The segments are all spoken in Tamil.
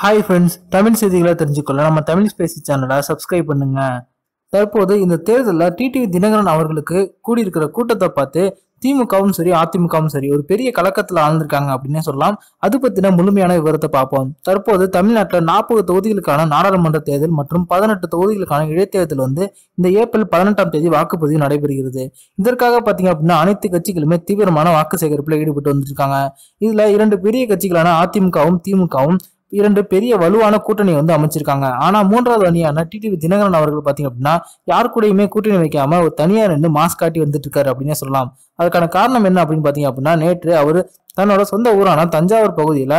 ஹாய் ஃப்ரெண்ட்ஸ் தமிழ் செய்திகளை தெரிஞ்சுக்கொள்ள நம்ம தமிழ் ஸ்பேசி சேனலை சப்ஸ்கிரைப் பண்ணுங்க. தற்போது இந்த தேர்தலில் டிடிவி தினகரன் அவர்களுக்கு கூடியிருக்கிற கூட்டத்தை பார்த்து திமுகவும் சரி அதிமுகவும் சரி ஒரு பெரிய கலக்கத்தில் ஆழ்ந்திருக்காங்க அப்படின்னே சொல்லலாம். அது பற்றின முழுமையான விவரத்தை பார்ப்போம். தற்போது தமிழ்நாட்டில் நாற்பது தொகுதிகளுக்கான நாடாளுமன்ற தேர்தல் மற்றும் பதினெட்டு தொகுதிகளுக்கான இடைத்தேர்தல் வந்து இந்த ஏப்ரல் பதினெட்டாம் தேதி வாக்குப்பதிவு நடைபெறுகிறது. இதற்காக பார்த்தீங்க அப்படின்னா அனைத்து கட்சிகளுமே தீவிரமான வாக்கு சேகரிப்பில் ஈடுபட்டு வந்திருக்காங்க. இதில் இரண்டு பெரிய கட்சிகளான அதிமுகவும் திமுகவும் இரண்டு பெரிய வலுவான கூட்டணி வந்து அமைச்சிருக்காங்க. ஆனா மூன்றாவது அணியான டிடிவி தினகரன் அவர்கள் பாத்தீங்க அப்படின்னா யார் கூடயுமே கூட்டணி வைக்காம ஒரு தனியா ரெண்டு மாஸ்க் காட்டி வந்துட்டு இருக்காரு அப்படின்னே சொல்லலாம். அதுக்கான காரணம் என்ன அப்படின்னு பாத்தீங்க அப்படின்னா நேற்று அவர் தன்னோட சொந்த ஊரான தஞ்சாவூர் பகுதியில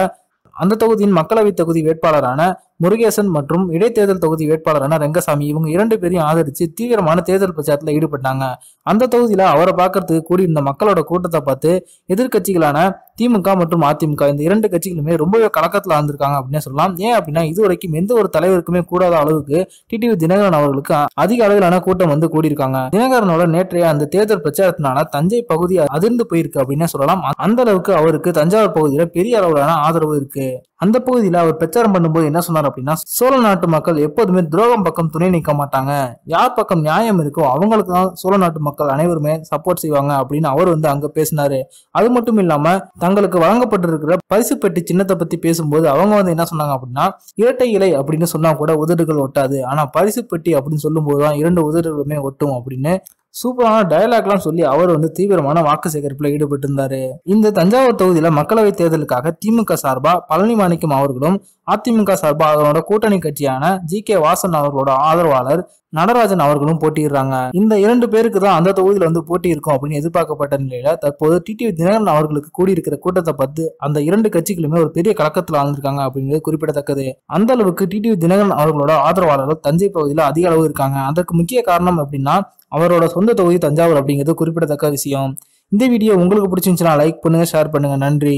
அந்த தொகுதியின் மக்களவை தொகுதி வேட்பாளரான முருகேசன் மற்றும் இடைத்தேர்தல் தொகுதி வேட்பாளரான ரெங்கசாமி இவங்க இரண்டு பேரையும் ஆதரிச்சு தீவிரமான தேர்தல் பிரச்சாரத்தில் ஈடுபட்டாங்க. அந்த தொகுதியில் அவரை பார்க்கறதுக்கு கூடி மக்களோட கூட்டத்தை பார்த்து எதிர்க்கட்சிகளான திமுக மற்றும் அதிமுக இந்த இரண்டு கட்சிகளுமே ரொம்பவே கலக்கத்தில் ஆழ்ந்திருக்காங்க அப்படின்னு சொல்லலாம். ஏன் அப்படின்னா இது வரைக்கும் எந்த ஒரு தலைவருக்குமே கூடாத அளவுக்கு டிடிவி தினகரன் அவர்களுக்கு அதிக அளவிலான கூட்டம் வந்து கூடியிருக்காங்க. தினகரனோட நேற்றைய அந்த தேர்தல் பிரச்சாரத்தினால தஞ்சை பகுதி அதிர்ந்து போயிருக்கு அப்படின்னு சொல்லலாம். அந்த அளவுக்கு அவருக்கு தஞ்சாவூர் பகுதியில பெரிய அளவிலான ஆதரவு இருக்கு. அந்த பகுதியில அவர் பிரச்சாரம் பண்ணும்போது என்ன சொன்னார் அப்படின்னா சோழ நாட்டு மக்கள் எப்போதுமே துரோகம் பக்கம் துணை நிற்க மாட்டாங்க. யார் பக்கம் நியாயம் இருக்கோ அவங்களுக்கு தான் சோழ நாட்டு மக்கள் அனைவருமே சப்போர்ட் செய்வாங்க அப்படின்னு அவர் வந்து அங்க பேசினாரு. அது மட்டும் இல்லாம தங்களுக்கு வழங்கப்பட்டிருக்கிற பரிசு பெட்டி சின்னத்தை பத்தி பேசும்போது அவங்க வந்து என்ன சொன்னாங்க அப்படின்னா இரட்டை இலை அப்படின்னு சொன்னா கூட உதடுகள் ஒட்டாது. ஆனா பரிசு பெட்டி அப்படின்னு சொல்லும்போது தான் இரண்டு உதடுகளுமே ஒட்டும் அப்படின்னு சூப்பரான டயலாக்லாம் சொல்லி அவர் வந்து தீவிரமான வாக்கு சேகரிப்புல ஈடுபட்டு இருந்தாரு இந்த தஞ்சாவூர் தொகுதியில மக்களவை தேர்தலுக்காக திமுக சார்பா பழனி மாணிக்கம் அவர்களும் அதிமுக சார்பாக அதனோட கூட்டணி கட்சியான ஜி கே வாசன் அவர்களோட ஆதரவாளர் நடராஜன் அவர்களும் போட்டியிடுறாங்க. இந்த இரண்டு பேருக்கு தான் அந்த தொகுதியில் வந்து போட்டி இருக்கும் அப்படின்னு எதிர்பார்க்கப்பட்ட நிலையில தற்போது டிடிவி தினகரன் அவர்களுக்கு கூடியிருக்கிற கூட்டத்தை பார்த்து அந்த இரண்டு கட்சிகளுமே ஒரு பெரிய கலக்கத்தில் ஆழ்ந்திருக்காங்க அப்படிங்கிறது குறிப்பிடத்தக்கது. அந்த அளவுக்கு டிடிவி தினகரன் அவர்களோட ஆதரவாளர்கள் தஞ்சை பகுதியில் அதிக அளவு இருக்காங்க. அதற்கு முக்கிய காரணம் அப்படின்னா அவரோட சொந்த தொகுதி தஞ்சாவூர் அப்படிங்கிறது குறிப்பிடத்தக்க விஷயம். இந்த வீடியோ உங்களுக்கு பிடிச்சிருந்துச்சுன்னா லைக் பண்ணுங்க ஷேர் பண்ணுங்க. நன்றி.